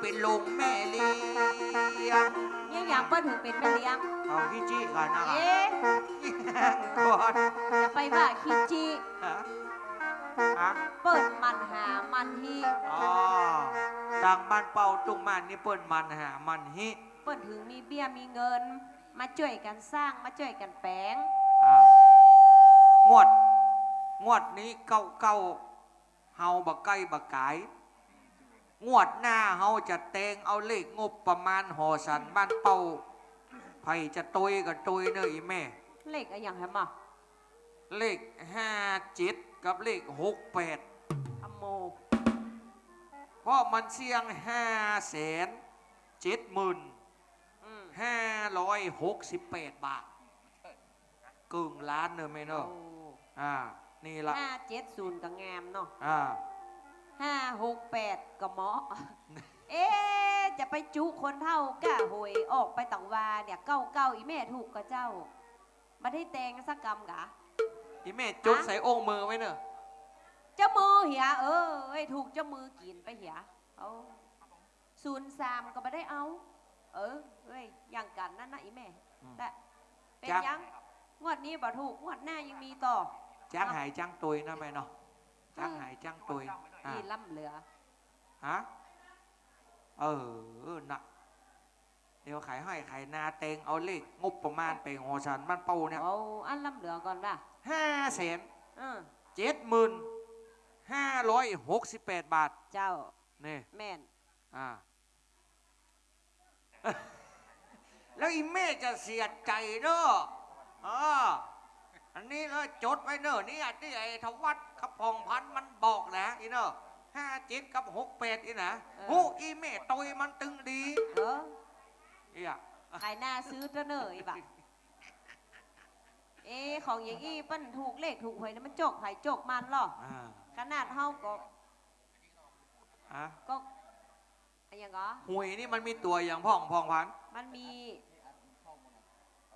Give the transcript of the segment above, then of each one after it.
เป็นลงแม่เลี้ยงเนี่ยอย่างเปิ้นถึงเป็นแม่เลี้ยงเอาพี่จี้กันนะเอ๊ะก่อนจะไปว่าคิดจีฮะฮะเปิดมันหามันที่อ๋อต่างบ้านเป่าตุงมันนี่เปิ้นมันหามันฮิเปิ้นถึงมีเบี้ยมีเงิน มาช่วยกันสร้างมาช่วยกันแปลงอ่างวด งวดนี้เก้าเก้าเฮาบักไก่บักไก่ งวดหน้าเฮาจะแตงเอาเลขงบประมาณหอสันบ้านเป่าไผจะตุยกับตุยเนอะอีแม่ เลขอะไรอย่างไรมาเลขห้าเจ็ดกับเลขหกแปดอโมเพราะมันเสี่ยงห้าแสนเจ็ดหมื่นอืมห้าร้อยหกสิบแปดบาทกึ่งล้านเนอะแม่เนโอ้อะอ่า นี่ละห้าเจ็ดศูนย์ก็งามเนาะอ่า ห้าหกแปดก็เหมาะ เอ๊ะจะไปจุคนเท่ากะหวยออกไปต่างวาเนี่ยเก้าเก้าอีแม่ถูกกับเจ้ามาได้แตงสักกรรมกะอีแม่จุดใส่องค์มือไว้เนอะเจ้ามือเหียเออเอ้ยถูกเจ้ามือกินไปเหียเอาศูนย์สามก็ไม่ได้เอา เออเอ้ยอย่างกันนั่นนะอีแม่ แต่เป็นยังงวดนี้บ่ถูกงวดหน้ายังมีต่อจ้างหายจ้างตุยนะแม่เนาะจ้างหายจ้างตุย อ่านี่ล่ำเหลือฮะเออนะเดี๋ยวขายให้ขายนาเตงเอาเลขงบประมาณไปหอชันบ้านเป้าเนี่ยเอาอันล่ำเหลือก่อนป่ะห้าแสนเออเจ็ดหมื่นห้าร้อยหกสิบแปดบาท เจ้านี่แม่นอ่าแล้วอีเม่จะเสียใจเนอะอ่าอันนี้เลยจดไว้เนอะนี่อันนี้ไอ้ทวัด ขับพองพันธุ์มันบอกนะอีเนอะห้าเจ็ดกับหกแปดอีนะโอ้อีเม่ตุยมันตึงดีเออเอียขายหน้าซื้อเจ้าเนอะอีบักเอ๊ะของอย่างอี้เปิ้นถูกเลขถูกหวยนะมันโจกไผ่โจกมันหรออ่าขนาดเฮาก็อะก็อะไรอย่างก็หวยนี่มันมีตัวอย่างพ่องพองพันธุ์มันมี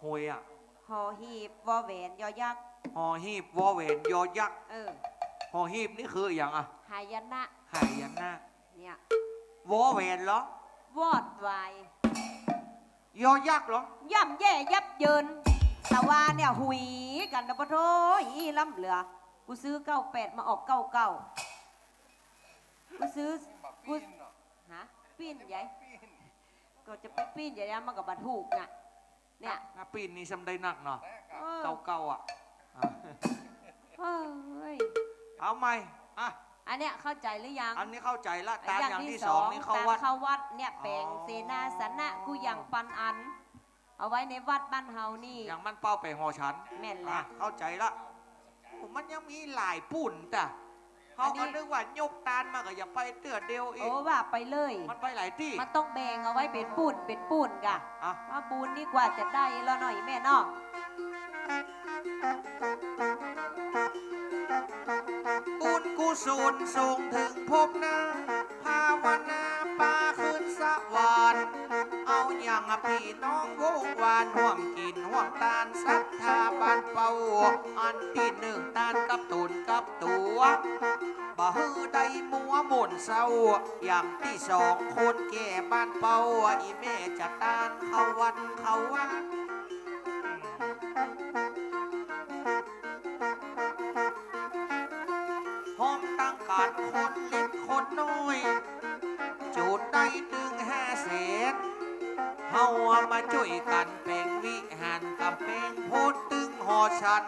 หวยอะหอหีบวอแหวนยอยักษ์หอหีบวอแหวนยอยักษ์เออ หอหีบนี่คืออย่างอะหายนะหายยันหน้าเนี่ยวอแหวนเหรอวอดวายยอยักษ์เหรอย่ำแย่ยับเยินแต่ว่าเนี่ยหุยกันนะปะโถอีล้ำเหลือ กูซื้อเก้าแปดมาออกเก้าเก้ากูซื้อกูฮะปีนใหญ่ก็จะไปปีนใหญ่ๆมันกับบัถูกน่ะเนี่ยถ้าปีนนี่ซำได้หนักเนาะเออเก่าเก่าๆอะอะเฮ้ย เอาใหม่อะอันเนี้ยเข้าใจหรือยังอันนี้เข้าใจละตามอย่างที่สองนี่เข้าตามวัดเข้าวัดเนี่ยแปลงอ๋อเสนาสนะกูอย่างปันอัน เอาไว้ในวัดบ้านเฮานี่อย่างมันเป้าไปหอฉันแม่นอะละเข้าใจละโอ้มันยังมีหลายปุ่นแต่เขาอันนี้ก็นึกว่ายกตานมาก็อย่าไปเตือเดียวเอโอ้งว่าไปเลย มันไปหลายที่ มันต้องแบ่งเอาไว้เป็นปูนเป็นปูนกะอะว่าปูนนี่กว่าจะได้แล้วหน่อยแม่เนาะบุญกุ ศลส่งถึงพบหน้าภาวนาปาขึ้นสวรรค์เอาอย่างพี่น้องวงวานห่วมกินห่วมตาลศรัทธาบ้านเป่าอันที่หนึ่งตาลกับตุนกับตัวบ่ฮือใดมัวหมุนเศร้า อย่างที่สองคนแก่บ้านเป่าอีแม่จะตานเขาวันเขาวัน รคนเล็กคนน้อย จูดได้ถึงห้าแสนเฮามาช่วยกันแปลงวิหารกับแปลงโพดตึงหอชัน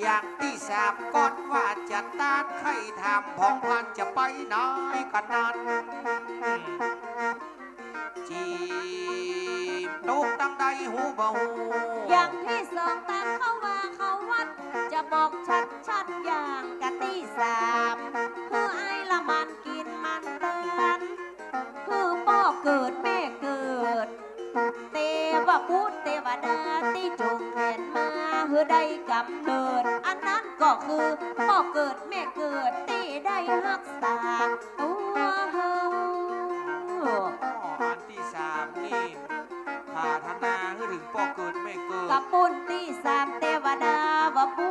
อยางที่สามก่อนว่าจะตานใครทำพองพันจะไปไหนกันนั้นจีบตกตั้งใดหูบ่หูอย่างที่สองตามเขาว่าเขาวัด จะบอกชัดชัดอย่างกันที่สาม วดาที่จงเห็นมาเพื่อได้กำเนิด อันนั้นก็คือพ่อเกิดแม่เกิดที่ได้รักษาตัวเฮาอันที่สามนี่พาธนาให้ถึงพ่อเกิดแม่เกิดกับปุ่นที่สามเทวดาว่าพู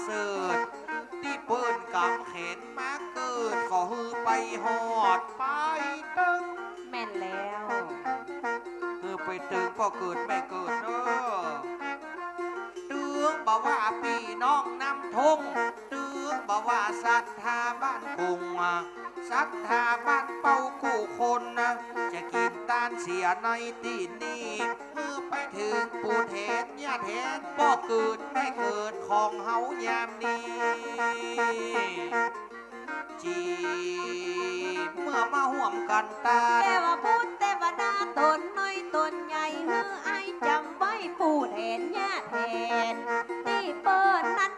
เสริฐที่เปิ้นกำเขนมาเกิดขอฮือไปหอดไปตึงแม่นแล้วคือไปตึงพ่อเกิดแม่เกิดเด้อตึงบอกว่าพี่น้องนำทงตึงบอกว่าศรัทธาบ้านกุงศรัทธาบ้านเป่าคู่คนนะจะกินตานเสียในที่นี้เมื่อไป ถึงปู่เทนย่าเทนพ่อเกิดแม่เกิดของเฮายามนี้จีบเมื่อมาห่วมกันตาเทวบุตรเทวดาตนน้อยตนใหญ่เฮือไอายจำไว้ผู้แทนญาติแทนที่เปิ้นนั้น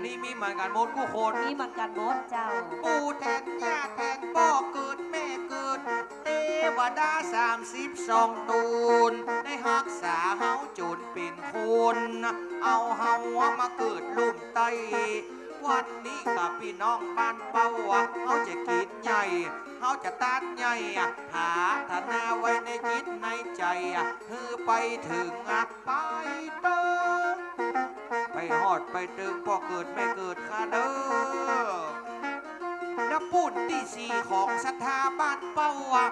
นนี้มีเหมือนกันหมดกู้คนนี่มันกันหมดเจ้า ปู่แทนย่าแทนพ่อเกิดแม่เกิด เทวดาสามสิบสองตูน ได้หักษาเฮาจนเป็นคนเอาเฮามาเกิดลุ่มไตวันนี้กับพี่น้องบ้านเป้าอะเฮาจะกินใหญ่เฮาจะตัดใหญ่อะหาธนาไว้ในจิตในใจอะคือไปถึงอะไปเติมไป หอดไปตึงพ่อเกิดแม่เกิดค่ะเด้อน้ำปุ่นที่สี่ของสถาบ้านเป้าอะ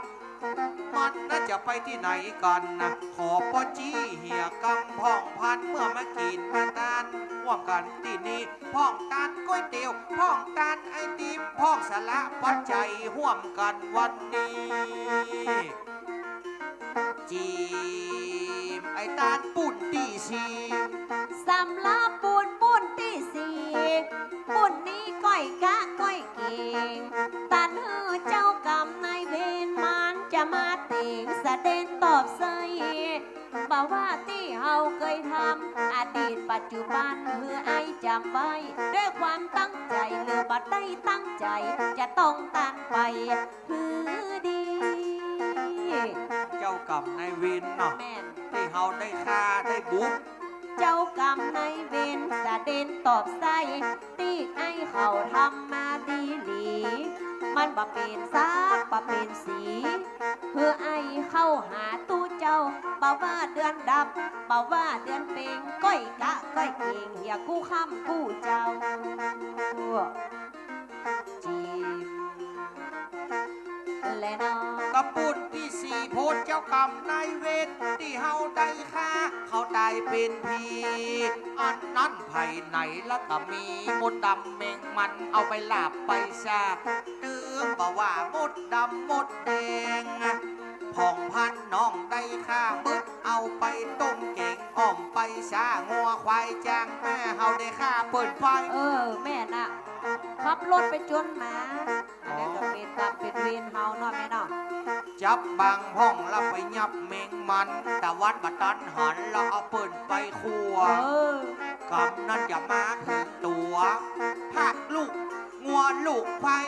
มันน่าจะไปที่ไหนกันนะขอพ่อจี้เหี่ยกำพ่องพันเมื่อมากินมาตานร่วมกันที่นี่พ่องตานก๋วยเตี๋ยวพ่องตานไอติมพ่องสาระปัจจัยร่วมกันวันนี้จีมไอตานปุ่นที่สี่ ใส่บอกว่าที่เฮาเคยทำอดีตปัจจุบันเพื่อไอจำไว้ด้วยความตั้งใจหรือบัดได้ตั้งใจ จะต้องตันไปคือดี เจ้ากรรมนายเวรเนาะแม่นที่เฮาได้ฆ่าได้บุกเจ้ากรรมในายเวรสะเด็นตอบใส่ตีไอเขาทำมาดีหลี มันบ่เป็นซากบ่เป็นสี เพื่อไอเข้าหาตู้เจ้าบ่ว่าเดือนดับบ่ว่าเดือนเป็งก้อยกะก้อยเก่งอย่ากู้ข้ามกู้เจ้าจีมและนอกระปุ่นที่สี่โพดเจ้ากรรมนายเวรที่เฮาได้ฆ่าเขาตายเป็นผีอันนั้นไผ่ไหนล้วก็มีมดดำเมงมันเอาไปลาบไปซาเนื้ อบอกว่ามดดำมดแดงผ่องพันน้องได้ฆ่าบึดเอาไปต้มเก่งอ้อมไปซางัวควายจ้างแม่เฮาได้ฆ่าเปิดไฟเออ แม่น่ะขับรถไปจนหมาแล้วก็เป็นกรรมเป็นเวรเฮาเนาะแม่เนาะจับบางห้องแล้วไปยับเมงมัน แต่วันบัดตันหันแล้วเอาปืนไปขัวเออกำนั้นอย่ามาถึงตัวผักลูก งัวลูกควาย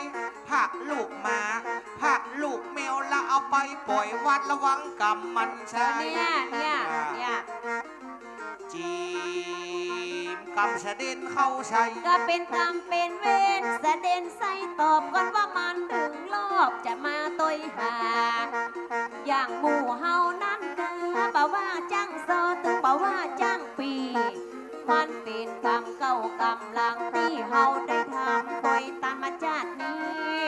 ผักลูกหมาผักลูกแมวแล้วเอาไปปล่อยวัดระวังกรรมมันใช่เนี่ยเนี่ยเนี่ยจีมกำเสด็นเข้าใช้ก็เป็นกรรมเป็นเวรแสดงใส่ตอบกันว่ามันถึงรอบจะมาตอยหา อย่างหมู่เฮานั้นเด้อบ่าว่าจ้างโซตึงบ่าว่าจ้างปี มันเป็นกรรมเก่ากรรมหลังที่เฮาได้ทำ มาจัดนี้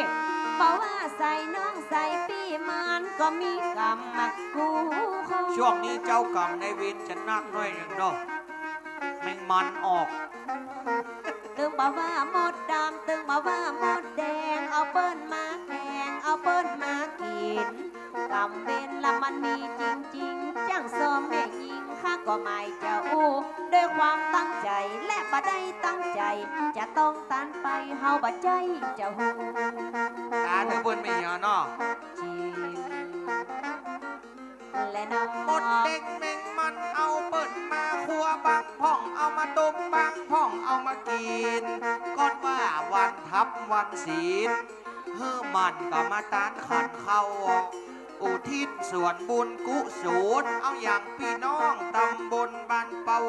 เพราะว่าใส่น้องใส่ปีมันก็มีกรรมคู่คงช่วงนี้เจ้ากรรมในเวรฉันนักน่อยหนึ่งเดอกแม่งมันออก ตึงบากว่าหมดดำตึงบากว่าหมดแดง เอาเปิ้ลมาแกงเอาเปิ้ลมากิน กำเป็นละมันมีจริงๆจังซ้อมแม่ยิงข้าก็ไม่จะอู้ด้วยความตั้งใจและบ่ได้ตั้งใจ จะต้องตันไปเฮาบ่ใจจะหูตาถึงเปิ้นไม่เหรอเนาะจีนและน้องหมดเด็กแมงมันเอาเปิ้นมาครัวบางพ่องเอามาต้มบางพ่องเอามากินก่อนว่าวันทับวันศีลเฮ้อมันก็มาตานขันเข้าอุ ทิศส่วนบุญกุศลเอาอย่างพี่น้องตำบลบ้านเป่า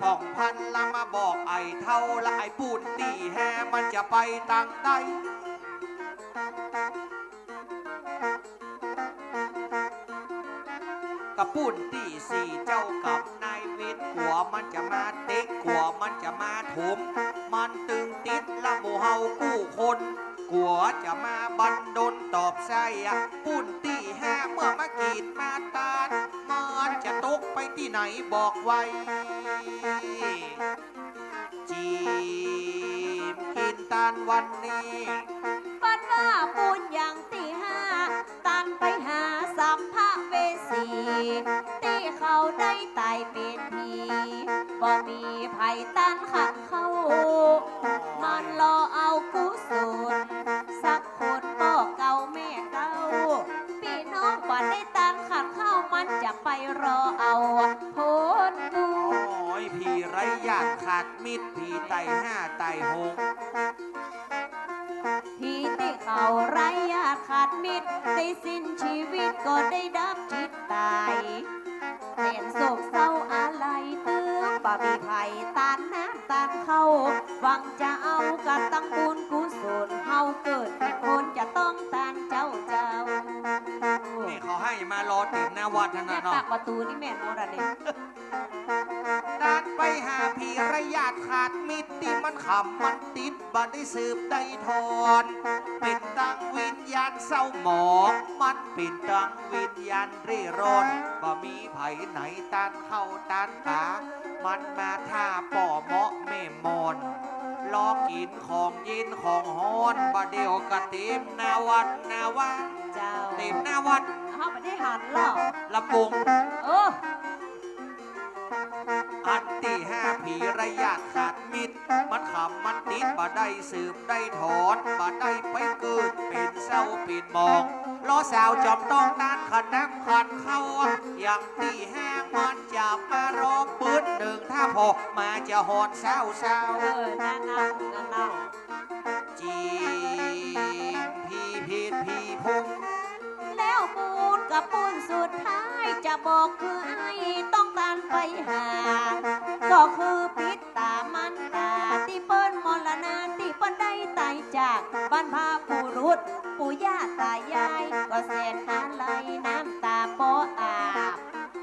พ่องพันละมาบอกไอ้เท่าละไอ้ปูนตีแฮมันจะไปตังใดกระปุ่นตีสี่เจ้ากับนายเวทขัวมันจะมาเต็กขัวมันจะมาถมมันตึงติดละหมูเฮากู้คน กัวจะมาบันดนตอบใส่ปุ่นตีแห้เมื่อมากีดมาตาดมันจะตกไปที่ไหนบอกไว้ จีบกินตานวันนี้ปันว่าปูนอย่างตีห้าตันไปหาสัมภเวสีตีเขาได้ตายเป็นผีบ่มีไผ่ตันขันเข้ามันรอเอากุศล น้องบ่ได้ตันขันเข้ามันจะไปรอเอาโพนกูโอ้ยพี่ไรญาติขาดมิตรพี่ไตห้าไตหกที่ติเขาไรญาติขาดมิตรได้สิ้นชีวิตก็ได้ดับจิต ที่มันขำมันติดบัได้สืบได้ทอนเป็นตังวิญญาณเศร้าหมองมันเป็นตังวิญญาณเร่ร่อนบ่มีไผไหนตันเข้าตันตามันมาท่าป่อเหมาะแม่มอนลอกินของเย็นของฮ้อนบาเดียวกะเต็มหนาวัดหนาวัดเจ้าเต็มหน้าวัดเฮาไม่ได้หันหรอกลำวงเออ อันที่ห้าผีระยะขาดมิตร มันขำมันติดบ่ได้สืบได้ถอนบ่ได้ไปเกิดเป็นเศร้าเป็นหมองล้อสาวจอมต้องนานขันนักขันเข้า อย่างที่ห้ามันจะมารอปืนหนึ่งถ้าพอมาจะหอนเศร้าเศร้าเออนั่นนั่นนั่นจีพี่พีดพี่พงแล้วปูนกับปูนสุดท้ายจะบอกคือไอ้ต้อง ไปหา ก็คือปิดตามันตาที่เปิ้นมรณะที่เปิ้นได้ตายจากบรรพบุรุษปู่ย่าตายาย ก็แสนอะไรน้ำตาโปะอาบ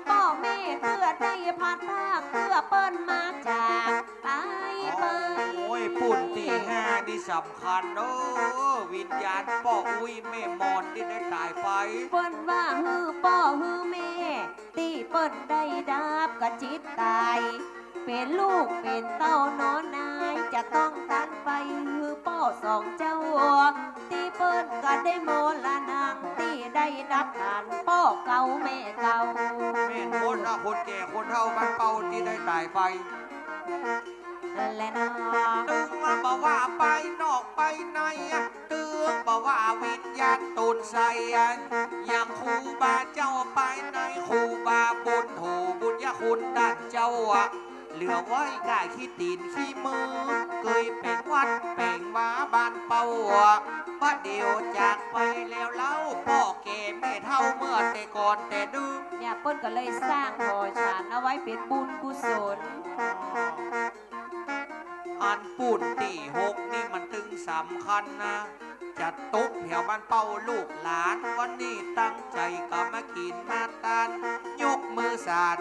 พ่อแม่เพื่อได้พัดภาคเพื่อเปิ้นมาจากตายไป โอ้ยปุ่นตีห้านี่สำคัญเนอะวิญญาณป่ออุ้ยแม่มอนที่ได้ตายไป เปิ้นว่าฮือพ่อฮือแม่ ก้นได้ดับก็จิตตาย เป็นลูกเป็นเต้านอนนายจะต้องตันไปคือป่อสองเจ้าตีเปิ้นก็ได้โมละนางตีได้ดับผ่านป่อเก่าแม่เก่าแม่นคนนะคนแก่คนเฒ่าบ้านเป่าที่ได้ตายไป และนะตึงมาบอกว่าไปนอกไปในอะตึงบอกว่าวิญญาณตูนใส่อะอย่างครูบาเจ้าไปในครูบาบุญโถบุญยคุณด้านเจ้าอะเหลือไว้กายขี้ตีนขี้มือเคยเป็นวัดแป่งมาบ้านเป่าอะว่าเดียวจากไปแล้วเล่าพ่อแก่แม่เท่าเมื่อแต่ก่อนแต่ดื้อเนี่ยเปิ้นก็เลยสร้างหอฉันเอาไว้เป็นบุญกุศล อันปุ่นตีหกนี่มันตึงสำคัญนะ จะตุกแถวบ้านเป้าลูกหลานวันนี้ตั้งใจก็มากินมาตานยกมือสาด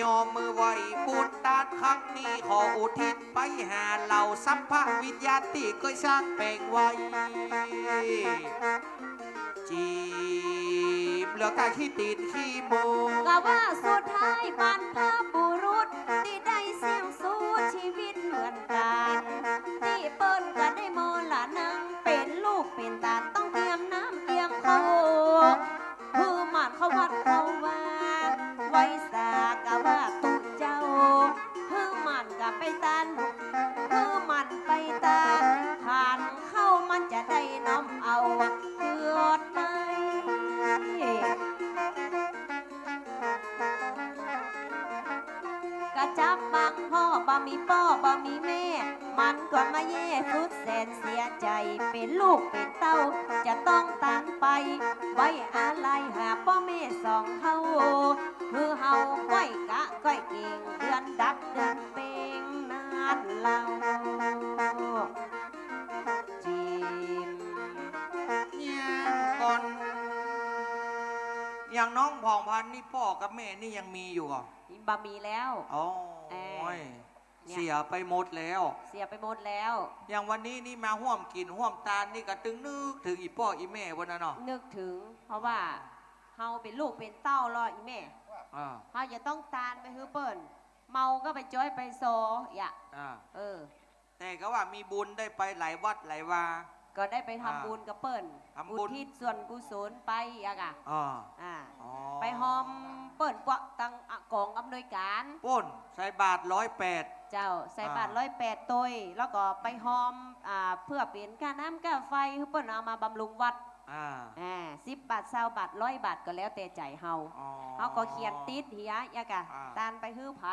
ยอมมือไหวบุญตาครั้งนี้ขออุทิศไปหาเหล่าสัมภวิญญาณที่เคยสร้างแปลงไว้จีบเหลือกาขี้ตีนขี้มูก็ว่าสุดท้ายบรรพบุรุษที่ได้เสี่ยงสู้ชีวิต อนกัน ที่เปิ้นก็ได้มอละนังเป็นลูกเป็นตาต อย่างน้องพองพันธุ์นี่พ่อกับแม่นี่ยังมีอยู่เหรอะบะมีแล้ว อ๋อเอ่อเนี่ยเสียไปหมดแล้ว เสียไปหมดแล้ว อย่างวันนี้นี่มาห่วมกินห่วมตาลนี่ก็ตึงนึกถึงอีพ่ออีแม่วันนั้นเนาะนึกถึง เพราะว่าเฮาเป็นลูกเป็นเต้ารออีแม่อ่าเฮาจะต้องตานไปฮือเปิ้นเมาก็ไปจ้อยไปโซอย่าอ่าเออ แต่ก็ว่ามีบุญได้ไปหลายวัดหลายวา ก็ได้ไปทำอ่าบุญกับเปิ้นทำบุอุญทิศส่วนกุศลไปอะกะอ่าอ่าอ๋อไปหอมเปิ้นปะตังอะกองอำนวยการป้นใส่บาทร้อยแปด เจ้าใส่อ่าบาทร้อยแปดตัวยแล้วก็ไปหอมอ่าเพื่อเป็นค่าน้ำค่าไฟฮือเปิ้นเอามาบำรุงวัดอ่าอ่าสิบบาทเศร้าบาทร้อยบาทก็แล้วแต่ใจเฮาอ๋อ เฮาก็เขียนติดเหียยะกะอ่า ตานไปฮือไผ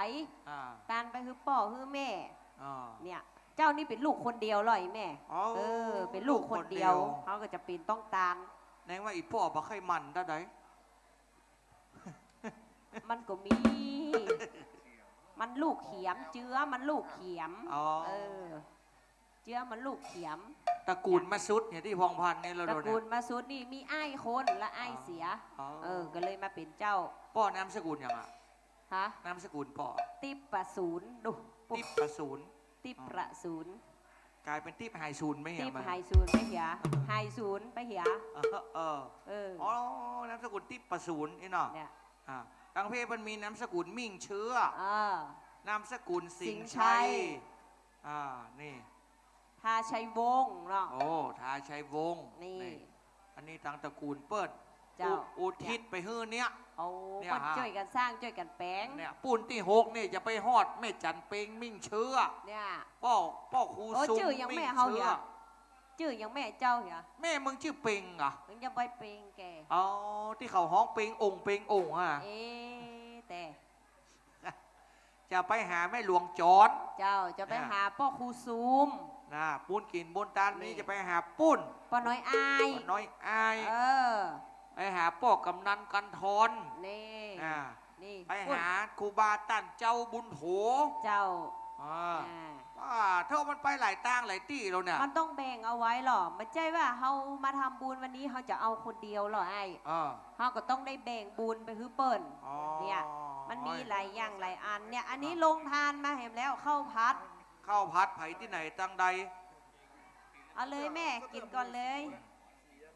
อ่าตานไปฮือป่อฮือแม่ อ่าเนี่ย เจ้านี่เป็นลูกคนเดียวเหรอไอ้แม่ อ๋อเออ เป็นลูกคนเดียว เขาก็จะปีนต้องตานแนงว่าอีพ่อบ่เคยมันได้ไดมันก็มี มันลูกเขียม เจือมันลูกเขียม อ๋อเออ เจือมันลูกเขียม ตระกูลมาซุดเนี่ยที่พองพันธุ์เนี่ยเราตระโดนกูลมาซุดนี่มีไอ้ายคนและไอ้ายเสีย อ๋อเออ ก็เลยมาเป็นเจ้า พ่อนามสกุลอย่างอะฮะ นามสกุลพ่อ ติปประศูนย์ดูทิพประศูนย์ ติปประศูนย์กลายเป็นทิพไฮศูนย์ไหมติอะปมัน ไฮศูนย์ไปเหียไฮศูนย์ไปเหียเออเออเอออ๋อนามสกุลทิพประศูนย์นี่เนาะเนี่ยอ่าตังเพศมันมีนามสกุลมิ่งเชื้อ เออ นามสกุลสิงสิงห์ห์ชัชัยยอ่า นี่ ทาชัยวงศ์เนาะ โอ้ ทาชัยวงศ์นี่ อันนี้ทางตระกูลเปิด เจ้า อุทิศไปเฮือเนี้ยเอาเนี่ยคนฮะ ช่วยกันสร้างช่วยกันแปลงเนี่ยปูนที่หกนี่จะไปฮอดแม่จันเปงมิ่งเชื้อเนี่ยพ่อพ่อครูโอ้ซุมชื่อยังมิ่แม่งเฮาเชื้เหรออชื่อยังแม่เจ้าเหรอแม่มึงชื่อเปงเหรอะมึงจะไปเปลงแก อ๋อที่เขาห้องเปงองค์เปงองค์อะเอ๊ะแต่จะไปหาแม่หลวงจอน เจ้าจะไปเนี่ยหาพ่อครูซูม นะปูนกินบนตานนี่ นี้จะไปหาปุ้นป้าน้อยอายน้อยอาย เออ ไปหาพ่อกำนันกันทอนนี่อ่านี่ไปหาครูบาตันเจ้าบุญโถเจ้าอ่าอ่าว่าเท่ามันไปหลายตั้งหลายที่แล้วเนี่ยมันต้องแบ่งเอาไว้หรอไม่ใช่ว่าเฮามาทำบุญวันนี้เฮาจะเอาคนเดียวหรอไอ้อ่าเฮาก็ต้องได้แบ่งบุญไปคือเปิ้นอ๋อเนี่ยมันมีหลายอย่างหลายอันเนี่ย อันนี้ลงทานมาเห็นแล้วเข้าพัด เข้าพัดไผ่ที่ไหนตั้งใดเอาเลยแม่กินก่อนเลย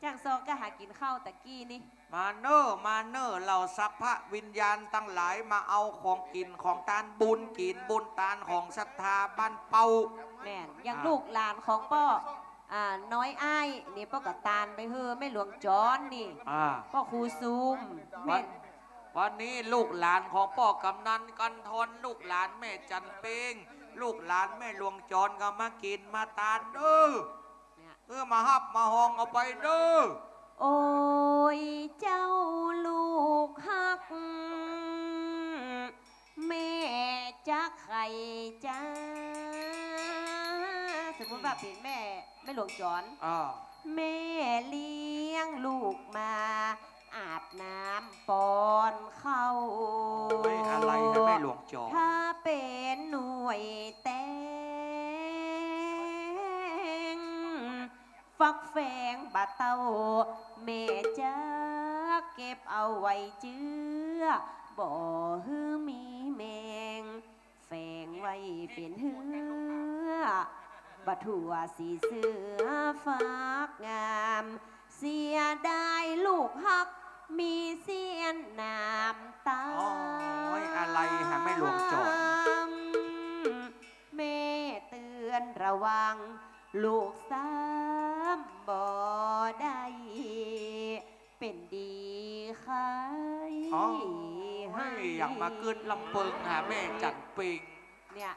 จ้างซอกก็หากินข้าวตะกี้นี่ มาเนอร์มาเนอร์เราสัพพะวิญญาณตั้งหลายมาเอาของกินของตานบุญกินบุญตานของศรัทธาบ้านเป่า แม่นอยังอ่าลูกหลานของป้ออ่าน้อยอ้ายนี่ป้อกระตานไปเฮือแม่หลวงจอนนี่อ่า ป้อครูซูมวัแม่น วันนี้ลูกหลานของพ่อกำนันกันทนลูกหลานแม่จันเปงลูกหลานแม่หลวงจรก็มากินมาตานเด้อ เนี่ยเออมาฮับมาหองเอาไปเด้อโอ้ยเจ้าลูกฮัก แม่จะไข่จ้าสมมติว่าเป็นแม่แม่หลวงจอนอ่าแม่เลี้ยงลูกมา อาบน้ำป้อนเข้า ไม่อะไรนะแม่หลวงจรถ้าเป็นหน่วยแต ฟักแฟงบาเต้าแม่จะเก็บเอาไว้เจือบ่ฮือมีแมง แฝงไว้เป็นเหือบัถั่วสีเสือฟากงาม เสียดายลูกฮัก มีเสียนน้ำตาโอ้ยอะไรฮะไม่ลงจอดแม่เตือนระวัง ลูกสา มบ่ได้เป็นดีใครอ๋อ ให้อยากมาขึ้นลำเพิงหาแม่จันปิง เนี่ย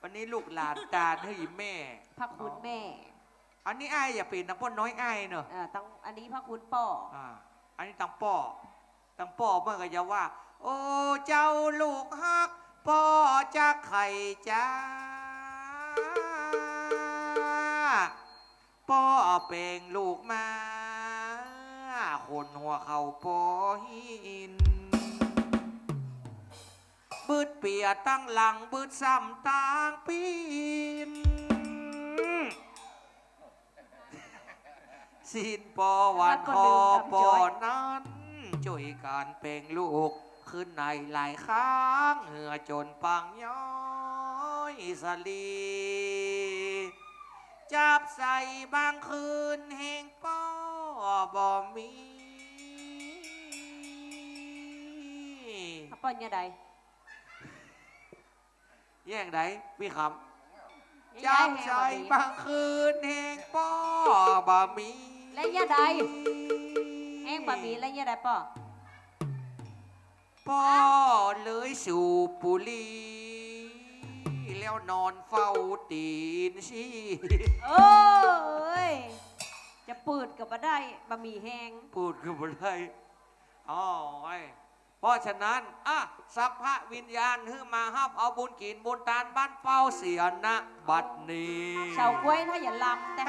วันนี้ลูกหลานตาลให้แม่ พระคุณแม่อันนี้ไอ้ายอย่าเป็นนะพ่อน้อยไอ้ายเนอะเอ่อต้องอันนี้พระคุณป่ออ่าอันนี้ตังป่อตังป่อเมื่อก็จะว่า โอ้เจ้าลูกฮักป่อจะไข่จ้า ป่อเป่งลูกมาคนหัวเขาป่อหินบืดเปียตั้งหลังบืดซ้ำต่างปีนสินปอวันคอปอนั้นช่วยการเป่งลูกขึ้นในหลายครั้งเหือจนปังย้อยสลี จับใส่บางคืนแห่งปอบ่มีพระป้อนยาใดแย่งไดมีคำยาจัยบแห่งใส่บ่ดีบางคืนแห่งป้อบะมีและยาใดแห้งบะหมี่และยาใดป่อป้อเลยสู่ปุรี แล้วนอนเฝ้าตีนชีโอ้ย จะปืดกับมาได้บะหมี่แห้งพูดคือบ่ได้อ๋อไอ้เพราะฉะนั้นอะสัพพะวิญญาณฮือมาฮับเอาบุญกินบุญตานบ้านเฝ้าเสียนะ บัดนี้ชาวกล้วยถ้าอย่าลำแต่